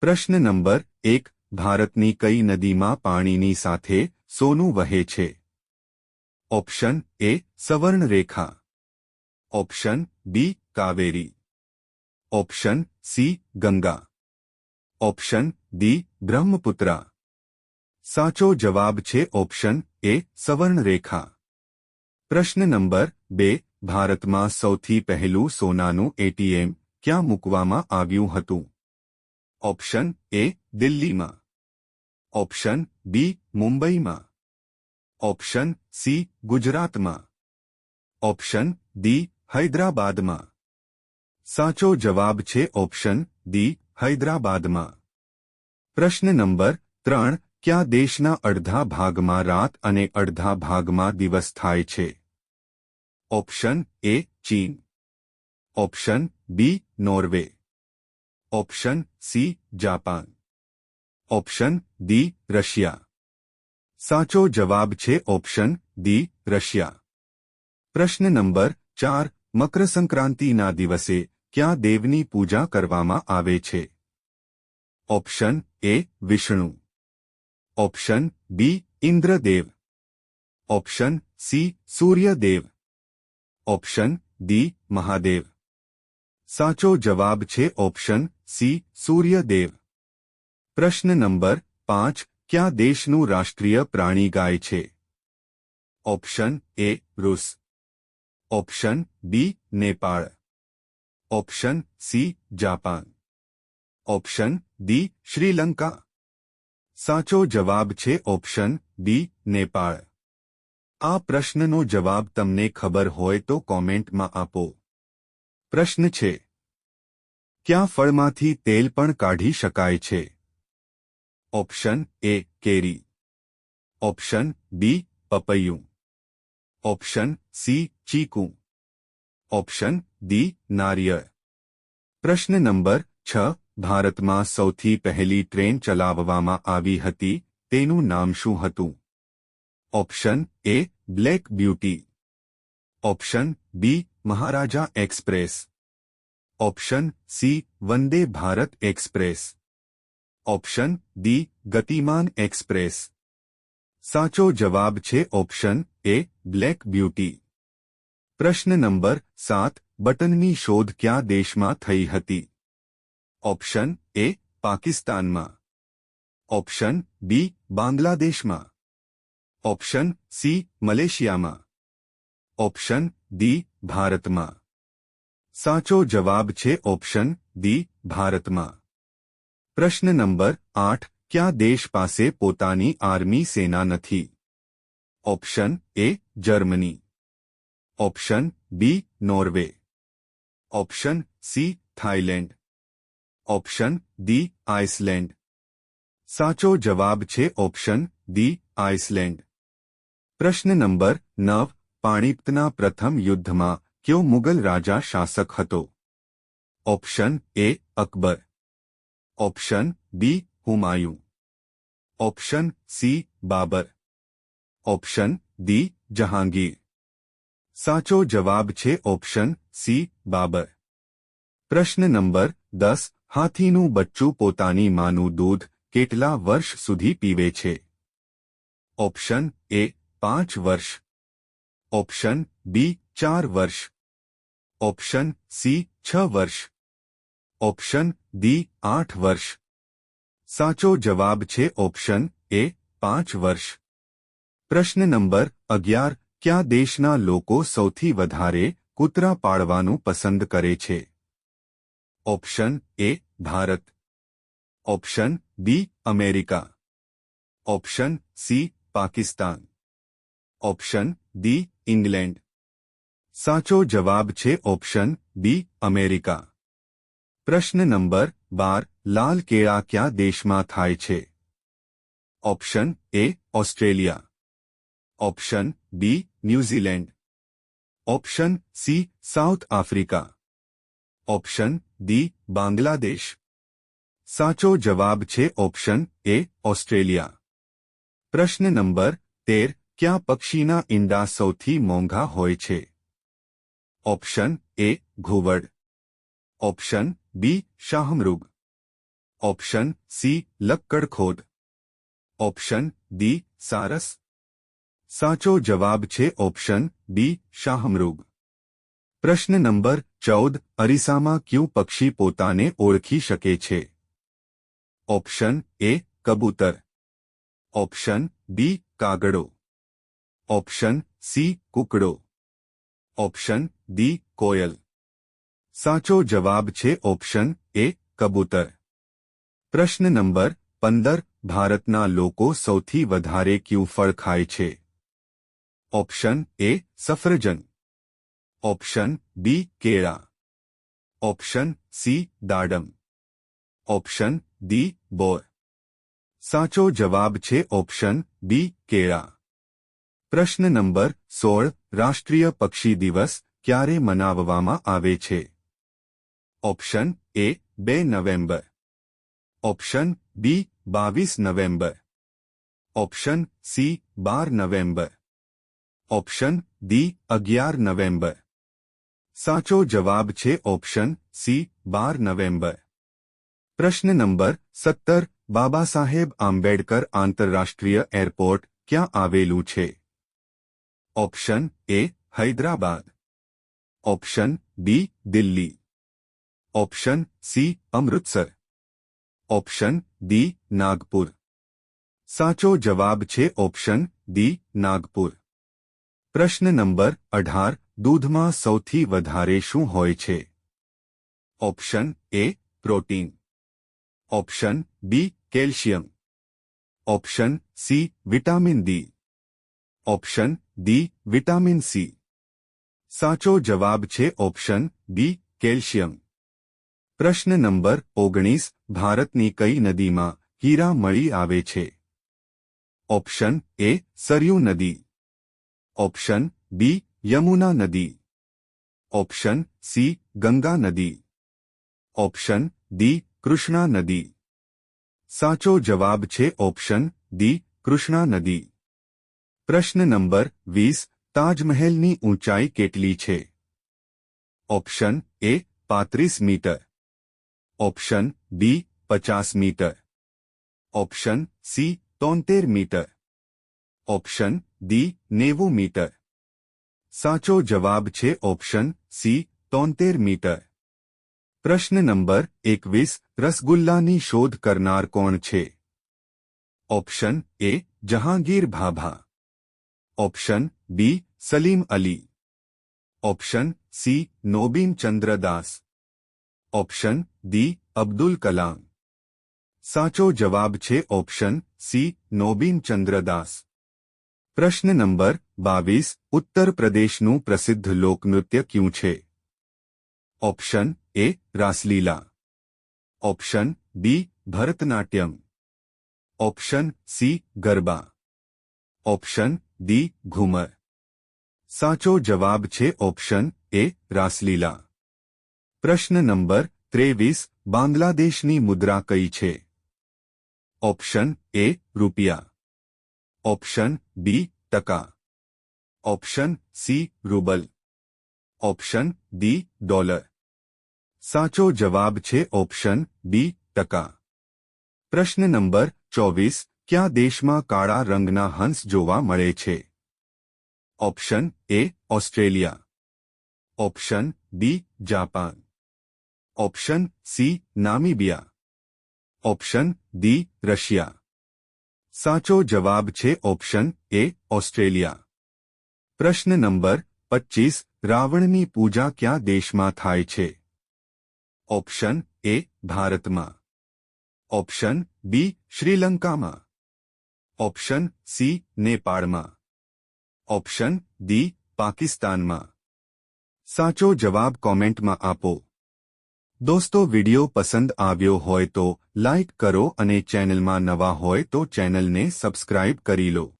પ્રશ્ન નંબર એક, ભારતની કઈ નદીમાં પાણીની સાથે સોનું વહે છે? Option A, Swarnarekha. Option B, Kaveri. Option C, Ganga. Option D, Brahmaputra. સાચો જવાબ છે ઓપ્શન એ, સવર્ણરેખા. પ્રશ્ન નંબર બે, ભારતમાં સૌથી પહેલું સોનાનું એટીએમ ક્યાં મૂકવામાં આવ્યું હતું? ઓપ્શન એ દિલ્હીમાં ઓપ્શન બી મુંબઈમાં ઓપ્શન સી ગુજરાતમાં ઓપ્શન ડી હૈદરાબાદમાં સાચો જવાબ છે ઓપ્શન ડી હૈદરાબાદમાં પ્રશ્ન નંબર ત્રણ ક્યાં દેશના અડધા ભાગમાં રાત અને અડધા ભાગમાં દિવસ થાય છે ઓપ્શન એ ચીન option B Norway option C Japan option D Russia સાચો જવાબ છે ઓપ્શન ડી રશિયા પ્રશ્ન નંબર ચાર મકર સંક્રાંતિના દિવસે ક્યાં દેવની પૂજા કરવામાં આવે છે option A Vishnu option B Indradev option C Suryadev option D Mahadev સાચો જવાબ છે ઓપ્શન સી સૂર્યદેવ પ્રશ્ન નંબર પાંચ ક્યાં દેશનું રાષ્ટ્રીય પ્રાણી ગાય છે ઓપ્શન એ રૂસ option B Nepal option C Japan option D Sri Lanka સાચો જવાબ છે ઓપ્શન બી નેપાળ આ પ્રશ્નનો જવાબ તમને ખબર હોય તો કોમેન્ટમાં આપો પ્રશ્ન છે. ક્યાં ફળમાંથી તેલ પણ કાઢી શકાય છે? ઓપ્શન એ કેરી. ઓપ્શન બી પપૈયું. ઓપ્શન સી ચીકુ. ઓપ્શન ડી નારિયળ. પ્રશ્ન નંબર છ. ભારતમાં સૌથી પહેલી ટ્રેન ચલાવવામાં આવી હતી, તેનું નામ શું હતું? Option A black beauty. Option B Maharaja Express option C Vande Bharat Express option D Gatiman Express સાચો જવાબ છે ઓપ્શન એ બ્લેક બ્યુટી પ્રશ્ન નંબર સાત બટનની શોધ ક્યાં દેશમાં થઈ હતી ઓપ્શન એ પાકિસ્તાનમાં ઓપ્શન બી બાંગ્લાદેશમાં ઓપ્શન સી મલેશિયામાં ઓપ્શન ડી ભારતમાં સાચો જવાબ છે ઓપ્શન ડી ભારતમાં પ્રશ્ન નંબર આઠ ક્યાં દેશ પાસે પોતાની આર્મી સેના નથી option A Germany option B Norway option C Thailand option D Iceland સાચો જવાબ છે ઓપ્શન ડી આઇસલેન્ડ પ્રશ્ન નંબર નવ પાણીપતના પ્રથમ યુદ્ધમાં કયો મુગલ રાજા શાસક હતો option A Akbar option B Humayun option C Babur option D Jahangir સાચો જવાબ છે ઓપ્શન સી બાબર પ્રશ્ન નંબર દસ હાથીનું બચ્ચું પોતાની માનું દૂધ કેટલા વર્ષ સુધી પીવે છે ઓપ્શન એ પાંચ વર્ષ ઓપ્શન બી ચાર વર્ષ ઓપ્શન સી છ વર્ષ ઓપ્શન ડી આઠ વર્ષ સાચો જવાબ છે ઓપ્શન એ પાંચ વર્ષ પ્રશ્ન નંબર અગિયાર ક્યાં દેશના લોકો સૌથી વધારે કૂતરા પાળવાનું પસંદ કરે છે option A Bharat option B America option C Pakistan option D England સાચો જવાબ છે ઓપ્શન બી અમેરિકા પ્રશ્ન નંબર બાર લાલ કેળા ક્યાં દેશમાં થાય છે option A Australia option B New Zealand option C South Africa option D Bangladesh સાચો જવાબ છે ઓપ્શન એ ઓસ્ટ્રેલિયા પ્રશ્ન નંબર તેર ક્યાં પક્ષીના ઈંડા સૌથી મોંઘા હોય છે ઓપ્શન એ ઘુવડ option B શાહમૃગ option C લક્કડખોદ option D સારસ સાચો જવાબ છે ઓપ્શન બી શાહમૃગ પ્રશ્ન નંબર ચૌદ અરીસામાં ક્યું પક્ષી પોતાને ઓળખી શકે છે ઓપ્શન એ કબૂતર ઓપ્શન બી કાગડો ઓપ્શન સી કુકડો ઓપ્શન ડી કોયલ સાચો જવાબ છે ઓપ્શન એ કબૂતર પ્રશ્ન નંબર પંદર ભારતના લોકો સૌથી વધારે ક્યું ફળ ખાય છે ઓપ્શન એ સફરજન ઓપ્શન બી કેળા ઓપ્શન સી દાડમ ઓપ્શન ડી બોર સાચો જવાબ છે ઓપ્શન બી કેળા પ્રશ્ન નંબર સોળ રાષ્ટ્રીય પક્ષી દિવસ ક્યારે મનાવવામાં આવે છે ઓપ્શન એ બે નવેમ્બર ઓપ્શન બી બાવીસ નવેમ્બર ઓપ્શન સી બાર નવેમ્બર ઓપ્શન ડી અગિયાર નવેમ્બર સાચો જવાબ છે ઓપ્શન સી બાર નવેમ્બર પ્રશ્ન નંબર સત્તર બાબા સાહેબ આંબેડકર આંતરરાષ્ટ્રીય એરપોર્ટ ક્યાં આવેલું છે option A Hyderabad option B Delhi option C Amritsar option D Nagpur સાચો જવાબ છે ઓપ્શન ડી નાગપુર પ્રશ્ન નંબર અઢાર દૂધમાં સૌથી વધારે શું હોય છે option A protein option B calcium option C vitamin D option D, vitamin C. સાચો જવાબ છે ઓપ્શન બી, કેલ્શિયમ. પ્રશ્ન નંબર ઓગણીસ, ભારતની કઈ નદીમાં હીરા મળી આવે છે? ઓપ્શન એ, સરયુ નદી. ઓપ્શન બી, યમુના નદી. ઓપ્શન સી, ગંગા નદી. ઓપ્શન ડી, કૃષ્ણા નદી. સાચો જવાબ છે ઓપ્શન ડી, કૃષ્ણા નદી. પ્રશ્ન નંબર વીસ તાજમહેલની ઊંચાઈ કેટલી છે ઓપ્શન એ પાંત્રીસ મીટર ઓપ્શન બી પચાસ મીટર ઓપ્શન સી તોતેર મીટર ઓપ્શન ડી નેવું મીટર સાચો જવાબ છે ઓપ્શન સી તોતેર મીટર પ્રશ્ન નંબર એકવીસ રસગુલ્લાની શોધ કરનાર કોણ છે ઓપ્શન એ Jahangir Bhabha option B Salim Ali option C Nobin Chandradas option D Abdul Kalam સાચો જવાબ છે ઓપ્શન સી નોબીન ચંદ્રદાસ પ્રશ્ન નંબર બાવીસ ઉત્તર પ્રદેશનું પ્રસિદ્ધ લોકનૃત્ય ક્યું છે option A Raslila option B Bharatanatyam option C Garba option D ghoomar સાચો જવાબ છે ઓપ્શન એ રાસલીલા પ્રશ્ન નંબર ત્રેવીસ બાંગ્લાદેશની મુદ્રા કઈ છે ઓપ્શન એ રૂપિયા ઓપ્શન બી ટકા option C rouble option D dollar સાચો જવાબ છે ઓપ્શન બી ટકા પ્રશ્ન નંબર ચોવીસ ક્યાં દેશમાં કાળા રંગના હંસ જોવા મળે છે option A Australia option B Japan option C Namibia option D Russia સાચો જવાબ છે ઓપ્શન એ ઓસ્ટ્રેલિયા પ્રશ્ન નંબર પચીસ રાવણની પૂજા ક્યાં દેશમાં થાય છે ઓપ્શન એ ભારતમાં ઓપ્શન બી શ્રીલંકામાં ઓપ્શન સી નેપાળમાં ઓપ્શન ડી પાકિસ્તાનમાં સાચો જવાબ કોમેન્ટમાં આપો. દોસ્તો, વિડિયો પસંદ આવ્યો હોય તો લાઇક કરો અને ચેનલમાં નવા હોય તો ચેનલને સબસ્ક્રાઇબ કરી લો.